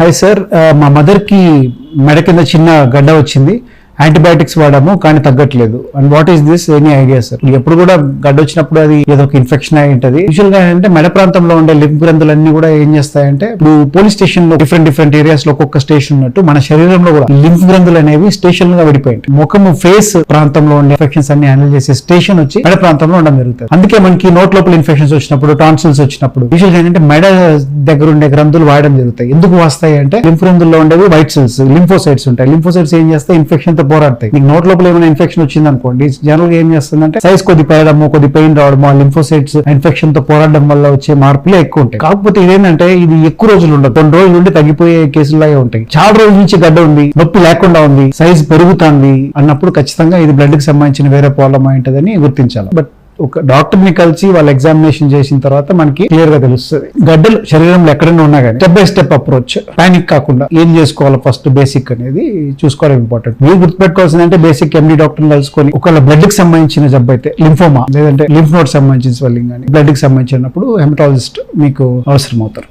Hi sir uh, మా మదర్కి మెడ కింద చిన్న గడ్డ వచ్చింది. యాంటీబయాటిక్స్ వాడాము కానీ తగ్గట్లేదు. And what is this any idea sir ఎప్పుడు కూడా గడ్డ వచ్చినప్పుడు అది ఏదో ఒక ఇన్ఫెక్షన్ అయి ఉంటుంది. యూజువల్గా అంటే మెడ ప్రాంతంలో ఉండే లిప్ గ్రంథులన్నీ కూడా ఏం చేస్తాయంటే ఇప్పుడు పోలీస్ స్టేషన్లో డిఫరెంట్ డిఫరెంట్ ఏరియాస్లో ఒక్కొక్క స్టేషన్ ఉన్నట్టు మన శరీరంలో కూడా లింఫ్ గ్రంథులు అనేవి స్టేషన్గా విడిపోయాయి. ముఖము ఫేస్ ప్రాంతంలో ఉండే ఇన్ఫెక్షన్స్ అన్ని హ్యాండిల్ చేసే స్టేషన్ వచ్చి మెడ ప్రాంతంలో ఉండడం జరుగుతుంది. అందుకే మనకి నోట్ లోపల ఇన్ఫెక్షన్స్ వచ్చినప్పుడు టాన్సిల్స్ వచ్చినప్పుడు యూజువల్ ఏంటంటే మెడ దగ్గర ఉండే గ్రంథులు వాడడం జరుగుతాయి. ఎందుకు వస్తాయి అంటే లింఫ్ గ్రంథుల్లో ఉండేవి వైట్ సెల్స్ లింఫోసైట్స్ ఉంటాయి. లింఫోసైట్స్ ఏం చేస్తాయి? ఇన్ఫెక్షన్తో పోరాడతాయి మీకు నోట్ లోపల ఏమైనా ఇన్ఫెక్షన్ వచ్చింది అనుకోండి జనరల్గా ఏం చేస్తుందంటే సైజ్ కొద్ది పెరగడము కొద్ది పెయిన్ రావడము ఆ లింఫోసైట్స్ ఇన్ఫెక్షన్తో పోరాడడం వల్ల వచ్చే మార్పులే ఎక్కువ ఉంటాయి. కాకపోతే ఇదేంటంటే ఇది ఎక్కువ రోజులు ఉండదు. కొన్ని రోజులు నుండి తగ్గిపోయే కేసులాగే ఉంటాయి. చాలా రోజుల నుంచి గడ్డ ఉంది నొప్పి లేకుండా ఉంది సైజ్ పెరుగుతుంది అన్నప్పుడు ఖచ్చితంగా ఇది బ్లడ్కి సంబంధించిన వేరే ప్రాబ్లం అయి ఉంటుందని గుర్తించాలి. బట్ ఒక డాక్టర్ని కలిసి వాళ్ళు ఎగ్జామినేషన్ చేసిన తర్వాత మనకి క్లియర్గా తెలుస్తుంది. గడ్డలు శరీరంలో ఎక్కడైనా ఉన్నా కానీ step by step approach. Panic కాకుండా ఏం చేసుకోవాలి ఫస్ట్ బేసిక్ అనేది చూసుకోవడం ఇంపార్టెంట్. మీరు గుర్తుపెట్టుకోవాల్సింది అంటే బేసిక్ ఎండి డాక్టర్ కలుసుకొని ఒకవేళ బ్లడ్కి సంబంధించిన జబ్బు అయితే లింఫోమా లేదంటే లింఫ్ నోట్ సంబంధించిన స్వెల్లింగ్ కానీ బ్లడ్కి సంబంధించినప్పుడు హెమటాలజిస్ట్ మీకు అవసరం అవుతారు